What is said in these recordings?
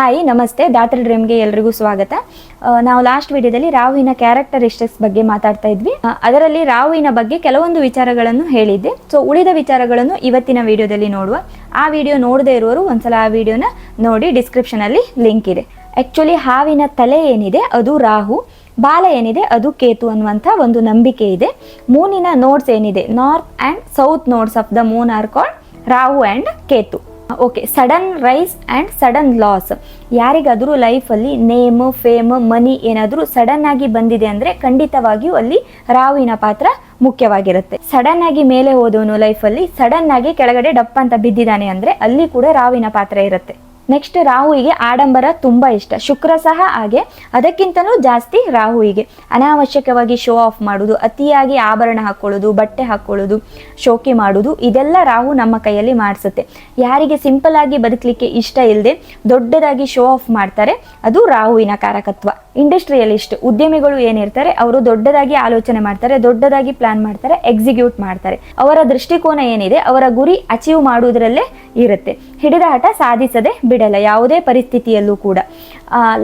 Hi ನಮಸ್ತೆ. ದಾತ್ರ ಡ್ರೀಮ್ಗೆ ಎಲ್ರಿಗೂ ಸ್ವಾಗತ. ನಾವು ಲಾಸ್ಟ್ ವಿಡಿಯೋದಲ್ಲಿ ರಾಹುವಿನ ಕ್ಯಾರೆಕ್ಟರಿಸ್ಟಿಕ್ಸ್ ಬಗ್ಗೆ ಮಾತಾಡ್ತಾ ಇದ್ವಿ. ಅದರಲ್ಲಿ ರಾಹುವಿನ ಬಗ್ಗೆ ಕೆಲವೊಂದು ವಿಚಾರಗಳನ್ನು ಹೇಳಿದ್ದೆ. ಸೊ ಉಳಿದ ವಿಚಾರಗಳನ್ನು ಇವತ್ತಿನ ವಿಡಿಯೋದಲ್ಲಿ ನೋಡುವ. ಆ ವಿಡಿಯೋ ನೋಡದೇ ಇರುವವರು ಒಂದ್ಸಲ ಆ ವಿಡಿಯೋನ ನೋಡಿ ಡಿಸ್ಕ್ರಿಪ್ಷನಲ್ಲಿ ಲಿಂಕ್ ಇದೆ. ಆ್ಯಕ್ಚುಲಿ ಹಾವಿನ ತಲೆ ಏನಿದೆ, ಅದು ರಾಹು. ಬಾಲ ಏನಿದೆ, ಅದು ಕೇತು ಅನ್ನುವಂಥ ಒಂದು ನಂಬಿಕೆ ಇದೆ. ಮೂನಿನ ನೋಡ್ಸ್ ಏನಿದೆ north and south nodes of the moon are called Rahu and Ketu. Okay sudden rise and sudden loss ಯಾರಿಗಾದರೂ ಲೈಫಲ್ಲಿ ನೇಮ್ ಫೇಮ್ ಮನಿ ಏನಾದರೂ ಸಡನ್ ಆಗಿ ಬಂದಿದೆ ಅಂದರೆ ಖಂಡಿತವಾಗಿಯೂ ಅಲ್ಲಿ ರಾವಿನ ಪಾತ್ರ ಮುಖ್ಯವಾಗಿರುತ್ತೆ. ಸಡನ್ ಆಗಿ ಮೇಲೆ ಹೋದವನು ಲೈಫಲ್ಲಿ ಸಡನ್ ಆಗಿ ಕೆಳಗಡೆ ಡಪ್ ಅಂತ ಬಿದ್ದಿದ್ದಾನೆ ಅಂದರೆ ಅಲ್ಲಿ ಕೂಡ ರಾವಿನ ಪಾತ್ರ ಇರುತ್ತೆ. ನೆಕ್ಸ್ಟ್ ರಾಹುವಿಗೆ ಆಡಂಬರ ತುಂಬ ಇಷ್ಟ. ಶುಕ್ರ ಸಹ ಹಾಗೆ. ಅದಕ್ಕಿಂತಲೂ ಜಾಸ್ತಿ ರಾಹುವಿಗೆ. ಅನಾವಶ್ಯಕವಾಗಿ ಶೋ ಆಫ್ ಮಾಡೋದು ಅತಿಯಾಗಿ ಆಭರಣ ಹಾಕ್ಕೊಳ್ಳೋದು ಬಟ್ಟೆ ಹಾಕ್ಕೊಳ್ಳೋದು ಶೋಕಿ ಮಾಡೋದು ಇದೆಲ್ಲ ರಾಹು ನಮ್ಮ ಕೈಯಲ್ಲಿ ಮಾಡಿಸುತ್ತೆ. ಯಾರಿಗೆ ಸಿಂಪಲ್ ಆಗಿ ಬದುಕಲಿಕ್ಕೆ ಇಷ್ಟ ಇಲ್ಲದೆ ದೊಡ್ಡದಾಗಿ ಶೋ ಆಫ್ ಮಾಡ್ತಾರೆ, ಅದು ರಾಹುವಿನ ಕಾರಕತ್ವ. ಇಂಡಸ್ಟ್ರಿಯಲಿಸ್ಟ್ ಉದ್ಯಮಿಗಳು ಏನಿರ್ತಾರೆ, ಅವರು ದೊಡ್ಡದಾಗಿ ಆಲೋಚನೆ ಮಾಡ್ತಾರೆ, ದೊಡ್ಡದಾಗಿ ಪ್ಲಾನ್ ಮಾಡ್ತಾರೆ ಎಕ್ಸಿಕ್ಯೂಟ್ ಮಾಡ್ತಾರೆ. ಅವರ ದೃಷ್ಟಿಕೋನ ಏನಿದೆ, ಅವರ ಗುರಿ ಅಚೀವ್ ಮಾಡುವುದರಲ್ಲೇ ಇರುತ್ತೆ. ಹಿಡಿದ ಹಠ ಸಾಧಿಸದೆ ಬಿಡಲ್ಲ, ಯಾವುದೇ ಪರಿಸ್ಥಿತಿಯಲ್ಲೂ ಕೂಡ.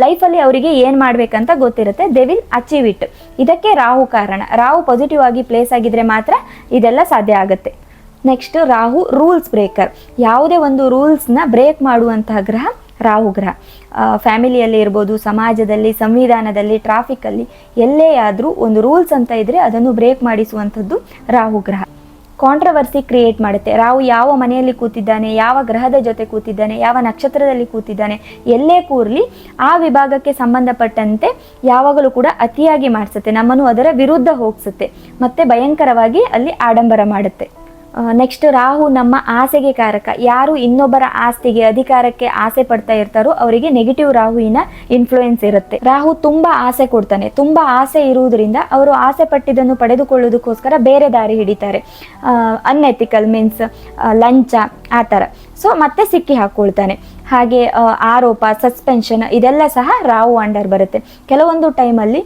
ಲೈಫಲ್ಲಿ ಅವರಿಗೆ ಏನು ಮಾಡಬೇಕಂತ ಗೊತ್ತಿರುತ್ತೆ ದೆ ವಿಲ್ ಅಚೀವ್ ಇಟ್ ಇದಕ್ಕೆ ರಾಹು ಕಾರಣ. ರಾಹು ಪಾಸಿಟಿವ್ ಆಗಿ ಪ್ಲೇಸ್ ಆಗಿದ್ರೆ ಮಾತ್ರ ಇದೆಲ್ಲ ಸಾಧ್ಯ ಆಗುತ್ತೆ. ನೆಕ್ಸ್ಟ್ ರಾಹು ರೂಲ್ಸ್ ಬ್ರೇಕರ್ ಯಾವುದೇ ಒಂದು ರೂಲ್ಸ್ನ ಬ್ರೇಕ್ ಮಾಡುವಂತಹ ಗ್ರಹ ರಾಹು ಗ್ರಹ ಫ್ಯಾಮಿಲಿಯಲ್ಲಿ ಇರ್ಬೋದು, ಸಮಾಜದಲ್ಲಿ, ಸಂವಿಧಾನದಲ್ಲಿ ಟ್ರಾಫಿಕ್ಕಲ್ಲಿ ಎಲ್ಲೇ ಆದರೂ ಒಂದು ರೂಲ್ಸ್ ಅಂತ ಇದ್ದರೆ ಅದನ್ನು ಬ್ರೇಕ್ ಮಾಡಿಸುವಂಥದ್ದು ರಾಹು ಗ್ರಹ ಕಾಂಟ್ರವರ್ಸಿ ಕ್ರಿಯೇಟ್ ಮಾಡುತ್ತೆ. ರಾಹು ಯಾವ ಮನೆಯಲ್ಲಿ ಕೂತಿದ್ದಾನೆ, ಯಾವ ಗ್ರಹದ ಜೊತೆ ಕೂತಿದ್ದಾನೆ, ಯಾವ ನಕ್ಷತ್ರದಲ್ಲಿ ಕೂತಿದ್ದಾನೆ, ಎಲ್ಲೇ ಕೂರಲಿ ಆ ವಿಭಾಗಕ್ಕೆ ಸಂಬಂಧಪಟ್ಟಂತೆ ಯಾವಾಗಲೂ ಕೂಡ ಅತಿಯಾಗಿ ಮಾಡಿಸುತ್ತೆ. ನಮ್ಮನ್ನು ಅದರ ವಿರುದ್ಧ ಹೋಗಿಸುತ್ತೆ. ಮತ್ತೆ ಭಯಂಕರವಾಗಿ ಅಲ್ಲಿ ಆಡಂಬರ ಮಾಡುತ್ತೆ. ನೆಕ್ಸ್ಟ್ ರಾಹು ನಮ್ಮ ಆಸೆಗೆ ಕಾರಕ. ಯಾರು ಇನ್ನೊಬ್ಬರ ಆಸ್ತಿಗೆ, ಅಧಿಕಾರಕ್ಕೆ ಆಸೆ ಪಡ್ತಾ ಇರ್ತಾರೋ ಅವರಿಗೆ ನೆಗೆಟಿವ್ ರಾಹುವಿನ ಇನ್ಫ್ಲೂಯೆನ್ಸ್ ಇರುತ್ತೆ. ರಾಹು ತುಂಬಾ ಆಸೆ ಕೊಡ್ತಾನೆ. ತುಂಬಾ ಆಸೆ ಇರುವುದರಿಂದ ಅವರು ಆಸೆ ಪಟ್ಟಿದ್ದನ್ನು ಪಡೆದುಕೊಳ್ಳೋದಕ್ಕೋಸ್ಕರ ಬೇರೆ ದಾರಿ ಹಿಡಿತಾರೆ. ಅನ್ಎಥಿಕಲ್ ಮೀನ್ಸ್ ಲಂಚ, ಆ ಥರ. ಸೊ ಮತ್ತೆ ಸಿಕ್ಕಿ ಹಾಕ್ಕೊಳ್ತಾನೆ ಹಾಗೆ ಆರೋಪ ಸಸ್ಪೆನ್ಷನ್ ಇದೆಲ್ಲ ಸಹ ರಾವು ಅಂಡರ್ ಬರುತ್ತೆ. ಕೆಲವೊಂದು ಟೈಮಲ್ಲಿ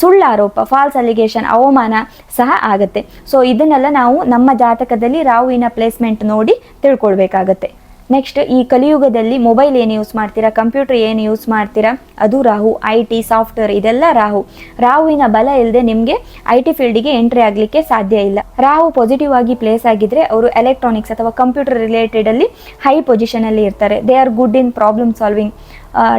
ಸುಳ್ಳು ಆರೋಪ ಫಾಲ್ಸ್ ಅಲಿಗೇಷನ್ ಅವಮಾನ ಸಹ ಆಗುತ್ತೆ. ಸೊ ಇದನ್ನೆಲ್ಲ ನಾವು ನಮ್ಮ ಜಾತಕದಲ್ಲಿ ರಾಹುವಿನ ಪ್ಲೇಸ್ಮೆಂಟ್ ನೋಡಿ ತಿಳ್ಕೊಳ್ಬೇಕಾಗತ್ತೆ. ನೆಕ್ಸ್ಟ್ ಈ ಕಲಿಯುಗದಲ್ಲಿ ಮೊಬೈಲ್ ಏನು ಯೂಸ್ ಮಾಡ್ತೀರಾ? ಕಂಪ್ಯೂಟರ್ ಏನು ಯೂಸ್ ಮಾಡ್ತೀರಾ? ಅದು ರಾಹು ಐ ಟಿ ಸಾಫ್ಟ್ವೇರ್ ಇದೆಲ್ಲ ರಾಹು. ರಾಹುವಿನ ಬಲ ಇಲ್ಲದೆ ನಿಮಗೆ ಐ ಟಿ ಫೀಲ್ಡಿಗೆ ಎಂಟ್ರಿ ಆಗಲಿಕ್ಕೆ ಸಾಧ್ಯ ಇಲ್ಲ. ರಾಹು ಪಾಸಿಟಿವ್ ಆಗಿ ಪ್ಲೇಸ್ ಆಗಿದ್ರೆ ಅವರು ಎಲೆಕ್ಟ್ರಾನಿಕ್ಸ್ ಅಥವಾ ಕಂಪ್ಯೂಟರ್ ರಿಲೇಟೆಡ್ ಅಲ್ಲಿ ಹೈ ಪೊಸಿಷನ್ ಅಲ್ಲಿ ಇರ್ತಾರೆ. They are good in problem solving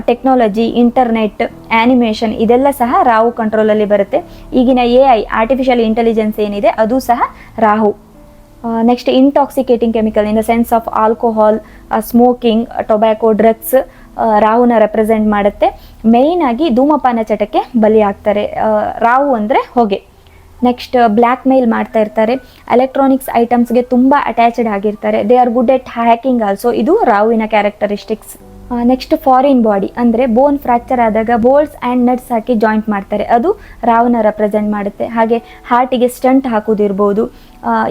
technology internet animation ಇದೆಲ್ಲ ಸಹ ರಾಹು ಕಂಟ್ರೋಲಲ್ಲಿ ಬರುತ್ತೆ. ಈಗಿನ ಎ ಐ ಆರ್ಟಿಫಿಷಿಯಲ್ ಇಂಟೆಲಿಜೆನ್ಸ್ ಏನಿದೆ, ಅದು ಸಹ Rahu. Next intoxicating chemical in the sense of alcohol smoking tobacco drugs ರಾಹುನ represent ಮಾಡುತ್ತೆ. ಮೇಯ್ನ್ ಆಗಿ ಧೂಮಪಾನ ಚಟಕ್ಕೆ ಬಲಿಯಾಗ್ತಾರೆ ರಾವು ಅಂದರೆ ಹೊಗೆ. ನೆಕ್ಸ್ಟ್ ಬ್ಲ್ಯಾಕ್ ಮೇಲ್ ಮಾಡ್ತಾ ಇರ್ತಾರೆ. ಎಲೆಕ್ಟ್ರಾನಿಕ್ಸ್ ಐಟಮ್ಸ್ಗೆ ತುಂಬ ಅಟ್ಯಾಚ್ಡ್ ಆಗಿರ್ತಾರೆ. They are good at hacking also ಇದು ರಾವಿನ ಕ್ಯಾರೆಕ್ಟರಿಸ್ಟಿಕ್ಸ್ ನೆಕ್ಸ್ಟ್ ಫಾರಿನ್ ಬಾಡಿ ಅಂದರೆ ಬೋನ್ ಫ್ರ್ಯಾಕ್ಚರ್ ಆದಾಗ ಬೋಲ್ಸ್ ಆ್ಯಂಡ್ ನಟ್ಸ್ ಹಾಕಿ ಜಾಯಿಂಟ್ ಮಾಡ್ತಾರೆ. ಅದು ರಾವನ ರೆಪ್ರೆಸೆಂಟ್ ಮಾಡುತ್ತೆ. ಹಾಗೆ ಹಾರ್ಟಿಗೆ ಸ್ಟಂಟ್ ಹಾಕೋದಿರ್ಬೋದು.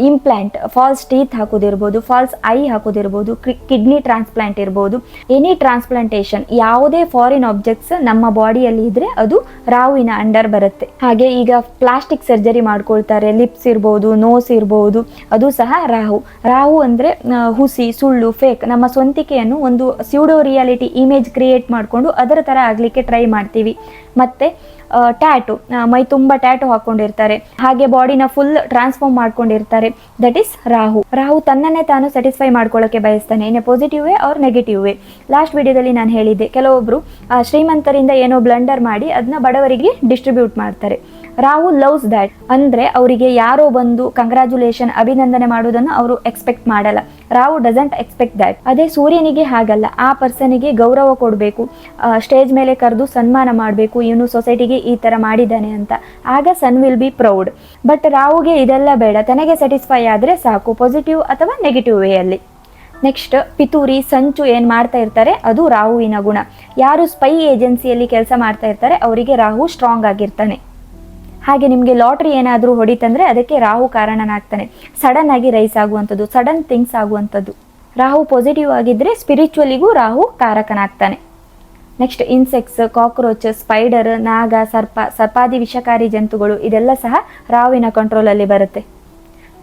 ಇಂಪ್ಲಾಂಟ್ ಫಾಲ್ಸ್ ಟೀತ್ ಹಾಕೋದಿರ್ಬೋದು ಫಾಲ್ಸ್ ಐ ಹಾಕೋದಿರ್ಬೋದು ಕಿಡ್ನಿ ಟ್ರಾನ್ಸ್ಪ್ಲಾಂಟ್ ಇರ್ಬೋದು. ಎನಿ ಟ್ರಾನ್ಸ್ಪ್ಲಾಂಟೇಷನ್ ಯಾವುದೇ ಫಾರಿನ್ ಆಬ್ಜೆಕ್ಟ್ಸ್ ನಮ್ಮ ಬಾಡಿಯಲ್ಲಿ ಇದ್ರೆ ಅದು ರಾವಿನ ಅಂಡರ್ ಬರುತ್ತೆ. ಹಾಗೆ ಈಗ ಪ್ಲಾಸ್ಟಿಕ್ ಸರ್ಜರಿ ಮಾಡ್ಕೊಳ್ತಾರೆ ಲಿಪ್ಸ್ ಇರ್ಬೋದು ನೋಸ್ ಇರ್ಬೋದು, ಅದು ಸಹ ರಾಹು. ರಾಹು ಅಂದರೆ ಹುಸಿ, ಸುಳ್ಳು ಫೇಕ್ ನಮ್ಮ ಸ್ವಂತಿಕೆಯನ್ನು ಒಂದು ಸ್ಯೂಡೋ ರಿಯಾಲಿಟಿ ಇಮೇಜ್ ಕ್ರಿಯೇಟ್ ಮಾಡಿಕೊಂಡು ಅದರ ಥರ ಆಗಲಿಕ್ಕೆ ಟ್ರೈ ಮಾಡ್ತೀವಿ. ಮತ್ತೆ ಟ್ಯಾಟು ಮೈ ತುಂಬ ಟ್ಯಾಟು ಹಾಕೊಂಡಿರ್ತಾರೆ. ಹಾಗೆ ಬಾಡಿನ ಫುಲ್ ಟ್ರಾನ್ಸ್ಫಾರ್ಮ್ ಮಾಡ್ಕೊಂಡಿರ್ತಾರೆ. That is Rahu. ರಾಹು ತನ್ನನ್ನೇ ತಾನು ಸ್ಯಾಟಿಸ್ಫೈ ಮಾಡ್ಕೊಳ್ಳೋಕೆ ಬಯಸ್ತಾನೆ. ಏನೇ ಪಾಸಿಟಿವ್ ವೇ ಅವ್ರ ನೆಗೆಟಿವ್ ವೇ? ಲಾಸ್ಟ್ ವಿಡಿಯೋದಲ್ಲಿ ನಾನು ಹೇಳಿದ್ದೆ, ಕೆಲವೊಬ್ರು ಶ್ರೀಮಂತರಿಂದ ಏನೋ ಬ್ಲಂಡರ್ ಮಾಡಿ ಅದನ್ನ ಬಡವರಿಗೆ ಡಿಸ್ಟ್ರಿಬ್ಯೂಟ್ ಮಾಡ್ತಾರೆ. ರಾಹು ಲವ್ಸ್ ದ್ಯಾಟ್ ಅಂದರೆ ಅವರಿಗೆ ಯಾರೋ ಬಂದು ಕಂಗ್ರ್ಯಾಚುಲೇಷನ್ ಅಭಿನಂದನೆ ಮಾಡೋದನ್ನು ಅವರು ಎಕ್ಸ್ಪೆಕ್ಟ್ ಮಾಡಲ್ಲ. ರಾಹು ಡಸಂಟ್ ಎಕ್ಸ್ಪೆಕ್ಟ್ ದ್ಯಾಟ್ ಅದೇ ಸೂರ್ಯನಿಗೆ ಹಾಗಲ್ಲ. ಆ ಪರ್ಸನಿಗೆ ಗೌರವ ಕೊಡಬೇಕು. ಸ್ಟೇಜ್ ಮೇಲೆ ಕರೆದು ಸನ್ಮಾನ ಮಾಡಬೇಕು. ಇವನು ಸೊಸೈಟಿಗೆ ಈ ಥರ ಮಾಡಿದ್ದಾನೆ ಅಂತ. ಆಗ son will be proud but ರಾಹುಗೆ ಇದೆಲ್ಲ ಬೇಡ. ತನಗೆ ಸ್ಯಾಟಿಸ್ಫೈ ಆದರೆ ಸಾಕು. ಪಾಸಿಟಿವ್ ಅಥವಾ ನೆಗೆಟಿವ್ ವೇಯಲ್ಲಿ ನೆಕ್ಸ್ಟ್ ಪಿತೂರಿ, ಸಂಚು ಏನು ಮಾಡ್ತಾ ಇರ್ತಾರೆ? ಅದು ರಾಹುವಿನ ಗುಣ. ಯಾರು ಸ್ಪೈ ಏಜೆನ್ಸಿಯಲ್ಲಿ ಕೆಲಸ ಮಾಡ್ತಾ ಇರ್ತಾರೆ, ಅವರಿಗೆ ರಾಹು ಸ್ಟ್ರಾಂಗ್ ಆಗಿರ್ತಾನೆ. ಹಾಗೆ ನಿಮಗೆ ಲಾಟ್ರಿ ಏನಾದರೂ ಹೊಡಿತಂದ್ರೆ ಅದಕ್ಕೆ ರಾಹು ಕಾರಣನಾಗ್ತಾನೆ. ಸಡನ್ ಆಗಿ ರೈಸ್ ಆಗುವಂಥದ್ದು ಸಡನ್ ಥಿಂಗ್ಸ್ ಆಗುವಂಥದ್ದು. ರಾಹು ಪಾಸಿಟಿವ್ ಆಗಿದ್ದರೆ ಸ್ಪಿರಿಚುವಲಿಗೂ ರಾಹು ಕಾರಕನಾಗ್ತಾನೆ. ನೆಕ್ಸ್ಟ್ ಇನ್ಸೆಕ್ಟ್ಸ್ ಕಾಕ್ರೋಚ್ ಸ್ಪೈಡರ್ ನಾಗ, ಸರ್ಪ, ಸರ್ಪಾದಿ ವಿಷಕಾರಿ ಜಂತುಗಳು, ಇದೆಲ್ಲ ಸಹ ರಾಹುವಿನ ಕಂಟ್ರೋಲಲ್ಲಿ ಬರುತ್ತೆ.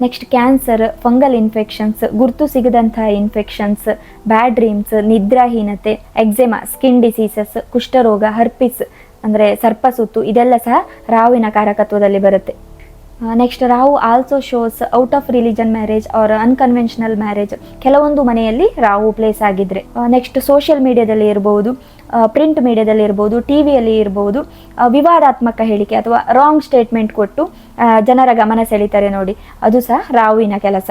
ನೆಕ್ಸ್ಟ್ ಕ್ಯಾನ್ಸರ್ ಫಂಗಲ್ ಇನ್ಫೆಕ್ಷನ್ಸ್ ಗುರ್ತು ಸಿಗದಂತಹ ಇನ್ಫೆಕ್ಷನ್ಸ್ ಬ್ಯಾಡ್ ಡ್ರೀಮ್ಸ್ ನಿದ್ರಾಹೀನತೆ ಎಕ್ಸೆಮಾ ಸ್ಕಿನ್ ಡಿಸೀಸಸ್ ಕುಷ್ಠರೋಗ ಹರ್ಪಿಸ್ ಅಂದರೆ ಸರ್ಪಸುತ್ತು ಇದೆಲ್ಲ ಸಹ ರಾಹುವಿನ ಕಾರಕತ್ವದಲ್ಲಿ ಬರುತ್ತೆ. Next Rahu also shows out of religion marriage or unconventional marriage ಕೆಲವೊಂದು ಮನೆಯಲ್ಲಿ ರಾಹು ಪ್ಲೇಸ್ ಆಗಿದ್ರೆ. ನೆಕ್ಸ್ಟ್ ಸೋಷಿಯಲ್ ಮೀಡಿಯಾದಲ್ಲಿ ಇರಬಹುದು ಪ್ರಿಂಟ್ ಮೀಡಿಯಾದಲ್ಲಿ ಇರ್ಬೋದು ಟಿ ವಿಯಲ್ಲಿ ಇರ್ಬೋದು ವಿವಾದಾತ್ಮಕ ಹೇಳಿಕೆ ಅಥವಾ ರಾಂಗ್ ಸ್ಟೇಟ್ಮೆಂಟ್ ಕೊಟ್ಟು ಜನರ ಗಮನ ಸೆಳೀತಾರೆ ನೋಡಿ. ಅದು ಸಹ ರಾಹುವಿನ ಕೆಲಸ.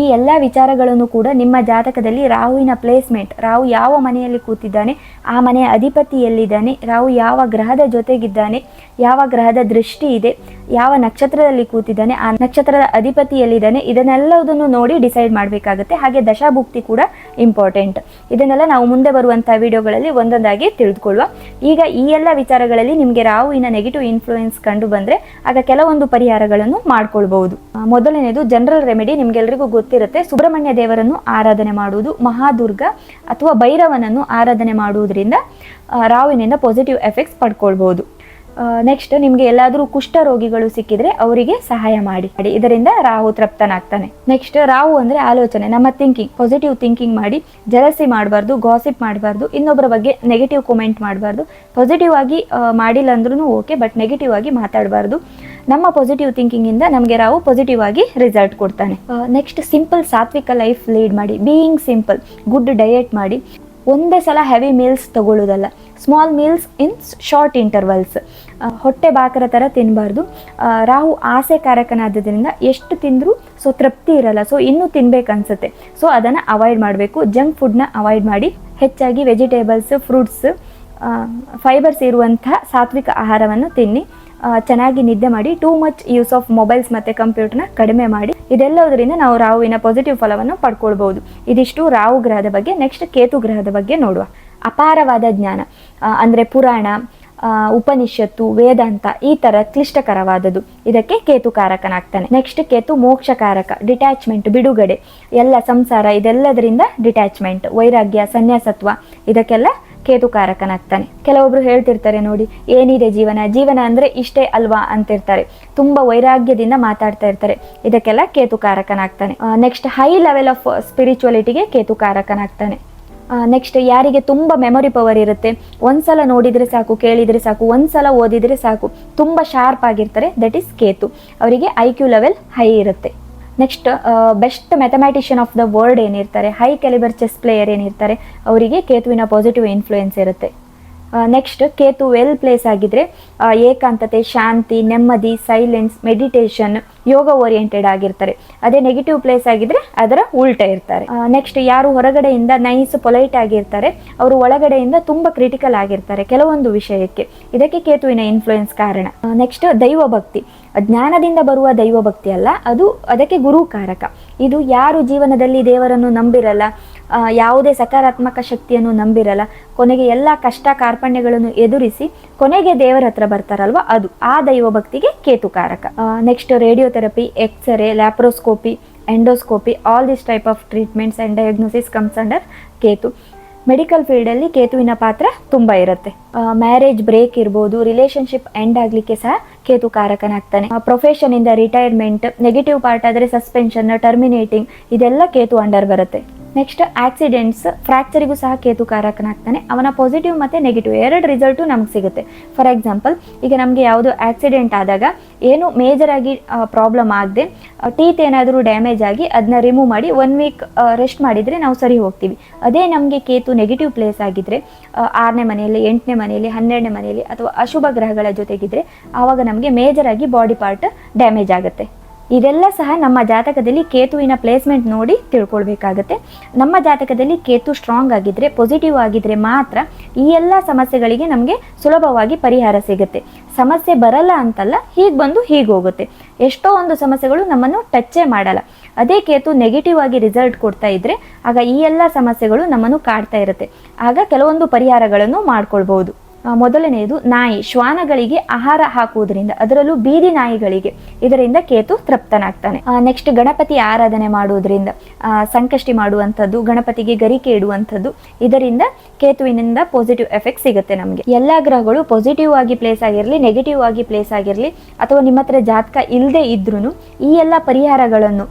ಈ ಎಲ್ಲ ವಿಚಾರಗಳನ್ನು ಕೂಡ ನಿಮ್ಮ ಜಾತಕದಲ್ಲಿ ರಾಹುವಿನ ಪ್ಲೇಸ್ಮೆಂಟ್ ರಾಹು ಯಾವ ಮನೆಯಲ್ಲಿ ಕೂತಿದ್ದಾನೆ, ಆ ಮನೆಯ ಅಧಿಪತಿ ಎಲ್ಲಿದ್ದಾನೆ ರಾಹು ಯಾವ ಗ್ರಹದ ಜೊತೆಗಿದ್ದಾನೆ, ಯಾವ ಗ್ರಹದ ದೃಷ್ಟಿ ಇದೆ, ಯಾವ ನಕ್ಷತ್ರದಲ್ಲಿ ಕೂತಿದ್ದಾನೆ, ಆ ನಕ್ಷತ್ರದ ಅಧಿಪತಿ ಎಲ್ಲಿದ್ದಾನೆ ಇದನ್ನೆಲ್ಲದನ್ನು ನೋಡಿ ಡಿಸೈಡ್ ಮಾಡಬೇಕಾಗುತ್ತೆ. ಹಾಗೆ ದಶಾಭುಕ್ತಿ ಕೂಡ ಇಂಪಾರ್ಟೆಂಟ್ ಇದನ್ನೆಲ್ಲ ನಾವು ಮುಂದೆ ಬರುವಂತಹ ವಿಡಿಯೋಗಳಲ್ಲಿ ಒಂದೊಂದಾಗಿ ತಿಳಿದುಕೊಳ್ಳುವ. ಈಗ ಈ ಎಲ್ಲ ವಿಚಾರಗಳಲ್ಲಿ ನಿಮಗೆ ರಾಹುವಿನ ನೆಗೆಟಿವ್ ಇನ್ಫ್ಲೂಯೆನ್ಸ್ ಕಂಡು ಬಂದರೆ, ಆಗ ಕೆಲವೊಂದು ಪರಿಹಾರಗಳನ್ನು ಮಾಡ್ಕೊಳ್ಬಹುದು. ಮೊದಲನೇದು ಜನರಲ್ ರೆಮಿಡಿ ನಿಮ್ಗೆಲ್ರಿಗೂ ಗೊತ್ತಿರುತ್ತೆ. ಸುಬ್ರಹ್ಮಣ್ಯ ದೇವರನ್ನು ಆರಾಧನೆ ಮಾಡುವುದು ಮಹಾದುರ್ಗ ಅಥವಾ ಭೈರವನನ್ನು ಆರಾಧನೆ ಮಾಡುವುದರಿಂದ ರಾವಿನಿಂದ ಪಾಸಿಟಿವ್ ಎಫೆಕ್ಟ್ಸ್ ಪಡ್ಕೊಳ್ಬೋದು. ನೆಕ್ಸ್ಟ್ ನಿಮಗೆ ಎಲ್ಲಾದರೂ ಕುಷ್ಠ ರೋಗಿಗಳು ಸಿಕ್ಕಿದ್ರೆ ಅವರಿಗೆ ಸಹಾಯ ಮಾಡಿ. ಇದರಿಂದ ರಾಹು ತೃಪ್ತನಾಗ್ತಾನೆ. ನೆಕ್ಸ್ಟ್ ರಾಹು ಅಂದ್ರೆ ಆಲೋಚನೆ. ನಮ್ಮ ಥಿಂಕಿಂಗ್ ಪಾಸಿಟಿವ್ ಥಿಂಕಿಂಗ್ ಮಾಡಿ ಜಲಸಿ ಮಾಡಬಾರ್ದು ಗಾಸಿಪ್ ಮಾಡಬಾರ್ದು ಇನ್ನೊಬ್ಬರ ಬಗ್ಗೆ ನೆಗೆಟಿವ್ ಕಮೆಂಟ್ ಮಾಡಬಾರ್ದು. ಪಾಸಿಟಿವ್ ಆಗಿ ಮಾಡಿಲ್ಲ ಅಂದ್ರೂ ಓಕೆ ಬಟ್ ನೆಗೆಟಿವ್ ಆಗಿ ಮಾತಾಡಬಾರ್ದು. ನಮ್ಮ ಪಾಸಿಟಿವ್ ಥಿಂಕಿಂಗಿಂದ ನಮಗೆ ರಾವು ಪಾಸಿಟಿವ್ ಆಗಿ ರಿಸಲ್ಟ್ ಕೊಡ್ತಾನೆ. ನೆಕ್ಸ್ಟ್ ಸಿಂಪಲ್ ಸಾತ್ವಿಕ ಲೈಫ್ ಲೀಡ್ ಮಾಡಿ ಬೀಯಿಂಗ್ ಸಿಂಪಲ್ ಗುಡ್ ಡಯೆಟ್ ಮಾಡಿ. ಒಂದೇ ಸಲ heavy meals ತಗೊಳ್ಳೋದಲ್ಲ small meals in short intervals ಹೊಟ್ಟೆ ಬಾಕರ ಥರ ತಿನ್ನಬಾರ್ದು ರಾಹು ಆಸೆ ಕಾರಕನಾದ್ದರಿಂದ ಎಷ್ಟು ತಿಂದರೂ ಸೊ ತೃಪ್ತಿ ಇರಲ್ಲ, ಸೊ ಇನ್ನೂ ತಿನ್ಬೇಕನ್ಸುತ್ತೆ. ಸೊ ಅದನ್ನು ಅವಾಯ್ಡ್ ಮಾಡಬೇಕು. ಜಂಕ್ ಫುಡ್ನ ಅವಾಯ್ಡ್ ಮಾಡಿ, ಹೆಚ್ಚಾಗಿ ವೆಜಿಟೇಬಲ್ಸ್ ಫ್ರೂಟ್ಸ್ ಫೈಬರ್ಸ್ ಇರುವಂಥ ಸಾತ್ವಿಕ ಆಹಾರವನ್ನು ತಿನ್ನಿ. ಚೆನ್ನಾಗಿ ನಿದ್ದೆ ಮಾಡಿ too much use of mobiles ಮತ್ತು ಕಂಪ್ಯೂಟರ್ನ ಕಡಿಮೆ ಮಾಡಿ ಇದೆಲ್ಲದರಿಂದ ನಾವು ರಾಹುವಿನ ಪಾಸಿಟಿವ್ ಫಲವನ್ನು ಪಡ್ಕೊಳ್ಬಹುದು. ಇದಿಷ್ಟು ರಾಹು ಗ್ರಹದ ಬಗ್ಗೆ ನೆಕ್ಸ್ಟ್ ಕೇತು ಗ್ರಹದ ಬಗ್ಗೆ ನೋಡುವ. ಅಪಾರವಾದ ಜ್ಞಾನ ಅಂದರೆ ಪುರಾಣ ಉಪನಿಷತ್ತು, ವೇದಾಂತ, ಈ ತರ ಕ್ಲಿಷ್ಟಕರವಾದದ್ದು. ಇದಕ್ಕೆ ಕೇತು ಕಾರಕನಾಗ್ತಾನೆ. ನೆಕ್ಸ್ಟ್ ಕೇತು ಮೋಕ್ಷಕಾರಕ ಡಿಟ್ಯಾಚ್ಮೆಂಟ್ ಬಿಡುಗಡೆ, ಎಲ್ಲ ಸಂಸಾರ, ಇದೆಲ್ಲದರಿಂದ ಡಿಟ್ಯಾಚ್ಮೆಂಟ್ ವೈರಾಗ್ಯ, ಸನ್ಯಾಸತ್ವ, ಇದಕ್ಕೆಲ್ಲ ಕೇತು ಕಾರಕನಾಗ್ತಾನೆ ಕೆಲವೊಬ್ರು ಹೇಳ್ತಿರ್ತಾರೆ ನೋಡಿ, ಏನಿದೆ ಜೀವನ? ಜೀವನ ಅಂದ್ರೆ ಇಷ್ಟೇ ಅಲ್ವಾ ಅಂತಿರ್ತಾರೆ. ತುಂಬಾ ವೈರಾಗ್ಯದಿಂದ ಮಾತಾಡ್ತಾ ಇರ್ತಾರೆ. ಇದಕ್ಕೆಲ್ಲ ಕೇತು ಕಾರಕನಾಗ್ತಾನೆ ನೆಕ್ಸ್ಟ್ ಹೈ ಲೆವೆಲ್ ಆಫ್ ಸ್ಪಿರಿಚುವಲಿಟಿಗೆ ಕೇತು ಕಾರಕನಾಗ್ತಾನೆ ನೆಕ್ಸ್ಟ್ ಯಾರಿಗೆ ತುಂಬ ಮೆಮೊರಿ ಪವರ್ ಇರುತ್ತೆ, ಒಂದ್ಸಲ ನೋಡಿದ್ರೆ ಸಾಕು, ಕೇಳಿದ್ರೆ ಸಾಕು, ಒಂದ್ಸಲ ಓದಿದ್ರೆ ಸಾಕು, ತುಂಬ ಶಾರ್ಪ್ ಆಗಿರ್ತಾರೆ. That is Ketu. ಅವರಿಗೆ ಐ ಕ್ಯೂ ಲೆವೆಲ್ ಹೈ ಇರುತ್ತೆ. Next best mathematician of the world ಏನಿರ್ತಾರೆ? ಹೈ ಕ್ಯಾಲಿಬರ್ ಚೆಸ್ ಪ್ಲೇಯರ್ ಏನಿರ್ತಾರೆ? ಅವರಿಗೆ ಕೇತುವಿನ ಪಾಸಿಟಿವ್ ಇನ್ಫ್ಲೂಯೆನ್ಸ್ ಇರುತ್ತೆ. ನೆಕ್ಸ್ಟ್ ಕೇತು ವೆಲ್ ಪ್ಲೇಸ್ ಆಗಿದ್ರೆ ಏಕಾಂತತೆ, ಶಾಂತಿ, ನೆಮ್ಮದಿ ಸೈಲೆನ್ಸ್ ಮೆಡಿಟೇಷನ್ ಯೋಗ ಓರಿಯೆಂಟೆಡ್ ಆಗಿರ್ತಾರೆ. ಅದೇ ನೆಗೆಟಿವ್ ಪ್ಲೇಸ್ ಆಗಿದ್ರೆ ಅದರ ಉಲ್ಟ ಇರ್ತಾರೆ. ನೆಕ್ಸ್ಟ್ ಯಾರು ಹೊರಗಡೆಯಿಂದ ನೈಸ್ ಪೊಲೈಟ್ ಆಗಿರ್ತಾರೆ, ಅವರು ಒಳಗಡೆಯಿಂದ ತುಂಬ ಕ್ರಿಟಿಕಲ್ ಆಗಿರ್ತಾರೆ ಕೆಲವೊಂದು ವಿಷಯಕ್ಕೆ. ಇದಕ್ಕೆ ಕೇತುವಿನ ಇನ್ಫ್ಲೂಯೆನ್ಸ್ ಕಾರಣ. ನೆಕ್ಸ್ಟ್ ದೈವ ಭಕ್ತಿ ಜ್ಞಾನದಿಂದ ಬರುವ ದೈವ ಭಕ್ತಿ ಅಲ್ಲ, ಅದು ಅದಕ್ಕೆ ಗುರುಕಾರಕ. ಇದು ಯಾರು ಜೀವನದಲ್ಲಿ ದೇವರನ್ನು ನಂಬಿರಲ್ಲ ಯಾವುದೇ ಸಕಾರಾತ್ಮಕ ಶಕ್ತಿಯನ್ನು ನಂಬಿರಲ್ಲ. ಕೊನೆಗೆ ಎಲ್ಲ ಕಷ್ಟ ಕಾರ್ಪಣ್ಯಗಳನ್ನು ಎದುರಿಸಿ ಕೊನೆಗೆ ದೇವರ ಹತ್ರ ಬರ್ತಾರಲ್ವ ಅದು. ಆ ದೈವ ಭಕ್ತಿಗೆ ಕೇತುಕಾರಕ next radiotherapy X ray laparoscopy endoscopy all this type of treatments and diagnosis comes under Ketu medical ಫೀಲ್ಡಲ್ಲಿ ಕೇತುವಿನ ಪಾತ್ರ ತುಂಬ ಇರುತ್ತೆ. ಮ್ಯಾರೇಜ್ ಬ್ರೇಕ್ ಇರ್ಬೋದು ರಿಲೇಷನ್ಶಿಪ್ ಎಂಡ್ ಆಗಲಿಕ್ಕೆ ಸಹ ಕೇತು ಕಾರಕನಾಗ್ತಾನೆ ಪ್ರೊಫೆಷನ್ ಇಂದ ರಿಟೈರ್ಮೆಂಟ್ ನೆಗೆಟಿವ್ ಪಾರ್ಟ್ ಆದ್ರೆ ಸಸ್ಪೆನ್ಷನ್ ಟರ್ಮಿನೇಟಿಂಗ್ ಇದೆಲ್ಲ ಕೇತು ಅಂಡರ್ ಬರುತ್ತೆ. ನೆಕ್ಸ್ಟ್ ಆಕ್ಸಿಡೆಂಟ್ಸ್ ಫ್ರಾಕ್ಚರಿಗೂ ಸಹ ಕೇತು ಕಾರಕನಾಗ್ತಾನೆ ಅವನ ಪಾಸಿಟಿವ್ ಮತ್ತೆ ನೆಗೆಟಿವ್ ಎರಡು ರಿಸಲ್ಟು ನಮ್ಗೆ ಸಿಗುತ್ತೆ. ಫಾರ್ ಎಕ್ಸಾಂಪಲ್ ಈಗ ನಮಗೆ ಯಾವುದೋ ಆಕ್ಸಿಡೆಂಟ್ ಆದಾಗ ಏನು ಮೇಜರ್ ಆಗಿ ಪ್ರಾಬ್ಲಮ್ ಆಗದೆ ಟೀತ್ ಏನಾದರೂ ಡ್ಯಾಮೇಜ್ ಆಗಿ ಅದನ್ನ ರಿಮೂವ್ ಮಾಡಿ ಒನ್ ವೀಕ್ ರೆಸ್ಟ್ ಮಾಡಿದರೆ ನಾವು ಸರಿ ಹೋಗ್ತೀವಿ. ಅದೇ ನಮಗೆ ಕೇತು ನೆಗೆಟಿವ್ ಪ್ಲೇಸ್ ಆಗಿದ್ರೆ ಆರನೇ ಮನೆಯಲ್ಲಿ, ಎಂಟನೇ ಮನೆಯಲ್ಲಿ, ಹನ್ನೆರಡನೇ ಮನೆಯಲ್ಲಿ ಅಥವಾ ಅಶುಭ ಗ್ರಹಗಳ ಜೊತೆಗಿದ್ರೆ, ಆವಾಗ ನಮಗೆ ಮೇಜರ್ ಆಗಿ ಬಾಡಿ ಪಾರ್ಟ್ ಡ್ಯಾಮೇಜ್ ಆಗುತ್ತೆ. ಇದೆಲ್ಲ ಸಹ ನಮ್ಮ ಜಾತಕದಲ್ಲಿ ಕೇತುವಿನ ಪ್ಲೇಸ್ಮೆಂಟ್ ನೋಡಿ ತಿಳ್ಕೊಳ್ಬೇಕಾಗತ್ತೆ. ನಮ್ಮ ಜಾತಕದಲ್ಲಿ ಕೇತು ಸ್ಟ್ರಾಂಗ್ ಆಗಿದ್ರೆ ಪಾಸಿಟಿವ್ ಆಗಿದ್ರೆ ಮಾತ್ರ ಈ ಎಲ್ಲ ಸಮಸ್ಯೆಗಳಿಗೆ ನಮಗೆ ಸುಲಭವಾಗಿ ಪರಿಹಾರ ಸಿಗುತ್ತೆ. ಸಮಸ್ಯೆ ಬರಲ್ಲ ಅಂತಲ್ಲ, ಹೀಗೆ ಬಂದು ಹೀಗೆ ಹೋಗುತ್ತೆ. ಎಷ್ಟೋ ಒಂದು ಸಮಸ್ಯೆಗಳು ನಮ್ಮನ್ನು ಟಚ್ಚೇ ಮಾಡಲ್ಲ. ಅದೇ ಕೇತು ನೆಗೆಟಿವ್ ಆಗಿ ರಿಸಲ್ಟ್ ಕೊಡ್ತಾ ಇದ್ರೆ, ಆಗ ಈ ಎಲ್ಲ ಸಮಸ್ಯೆಗಳು ನಮ್ಮನ್ನು ಕಾಡ್ತಾ ಇರುತ್ತೆ. ಆಗ ಕೆಲವೊಂದು ಪರಿಹಾರಗಳನ್ನು ಮಾಡ್ಕೊಳ್ಬಹುದು. ಮೊದಲನೆಯದು ನಾಯಿ. ಶ್ವಾನಗಳಿಗೆ ಆಹಾರ ಹಾಕುವುದರಿಂದ ಅದರಲ್ಲೂ ಬೀದಿ ನಾಯಿಗಳಿಗೆ ಇದರಿಂದ ಕೇತು ತೃಪ್ತನಾಗ್ತಾನೆ. ನೆಕ್ಸ್ಟ್ ಗಣಪತಿ ಆರಾಧನೆ ಮಾಡುವುದರಿಂದ ಸಂಕಷ್ಟಿ ಮಾಡುವಂಥದ್ದು, ಗಣಪತಿಗೆ ಗರಿಕೆ ಇಡುವಂಥದ್ದು ಇದರಿಂದ ಕೇತುವಿನಿಂದ ಪಾಸಿಟಿವ್ ಎಫೆಕ್ಟ್ ಸಿಗುತ್ತೆ ನಮಗೆ. ಎಲ್ಲ ಗ್ರಹಗಳು ಪಾಸಿಟಿವ್ ಆಗಿ ಪ್ಲೇಸ್ ಆಗಿರಲಿ ನೆಗೆಟಿವ್ ಆಗಿ ಪ್ಲೇಸ್ ಆಗಿರಲಿ, ಅಥವಾ ನಿಮ್ಮ ಹತ್ರ ಜಾತಕ ಇಲ್ಲದೆ ಇದ್ರೂ ಈ ಎಲ್ಲ ಪರಿಹಾರಗಳನ್ನು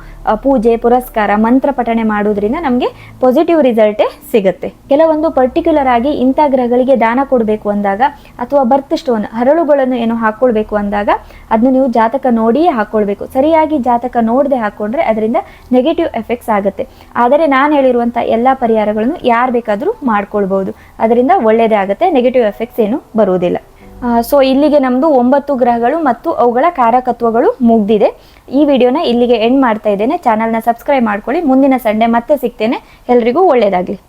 ಪೂಜೆ, ಪುರಸ್ಕಾರ, ಮಂತ್ರ ಪಠಣೆ ಮಾಡೋದ್ರಿಂದ ನಮಗೆ ಪಾಸಿಟಿವ್ ರಿಸಲ್ಟೇ ಸಿಗುತ್ತೆ. ಕೆಲವೊಂದು ಪರ್ಟಿಕ್ಯುಲರ್ ಆಗಿ ಇಂಥ ಗ್ರಹಗಳಿಗೆ ದಾನ ಕೊಡಬೇಕು ಅಂದಾಗ ಅಥವಾ ಬರ್ತ್ ಸ್ಟೋನ್ ಹರಳುಗಳನ್ನು ಏನು ಹಾಕೊಳ್ಬೇಕು ಅಂದಾಗ ಅದನ್ನ ನೀವು ಜಾತಕ ನೋಡಿಯೇ ಹಾಕೊಳ್ಬೇಕು. ಸರಿಯಾಗಿ ಜಾತಕ ನೋಡದೆ ಹಾಕೊಂಡ್ರೆ ಅದರಿಂದ ನೆಗೆಟಿವ್ ಎಫೆಕ್ಟ್ಸ್ ಆಗುತ್ತೆ. ಆದರೆ ನಾನು ಹೇಳಿರುವಂಥ ಎಲ್ಲ ಪರಿಹಾರಗಳನ್ನು ಯಾರು ಬೇಕಾದರೂ ಮಾಡ್ಕೊಳ್ಬಹುದು ಅದರಿಂದ ಒಳ್ಳೆಯದೇ ಆಗುತ್ತೆ ನೆಗೆಟಿವ್ ಎಫೆಕ್ಟ್ಸ್ ಏನು ಬರುವುದಿಲ್ಲ. ಸೊ ಇಲ್ಲಿಗೆ ನಮ್ಮದು ಒಂಬತ್ತು ಗ್ರಹಗಳು ಮತ್ತು ಅವುಗಳ ಕಾರಕತ್ವಗಳು ಮುಗ್ದಿದೆ. ಈ ವಿಡಿಯೋನ ಇಲ್ಲಿಗೆ ಎಂಡ್ ಮಾಡ್ತಾ ಇದ್ದೇನೆ. ಚಾನಲ್ನ ಸಬ್ಸ್ಕ್ರೈಬ್ ಮಾಡ್ಕೊಳ್ಳಿ. ಮುಂದಿನ ಸಂಡೆ ಮತ್ತೆ ಸಿಗ್ತೇನೆ. ಎಲ್ರಿಗೂ ಒಳ್ಳೆಯದಾಗಲಿ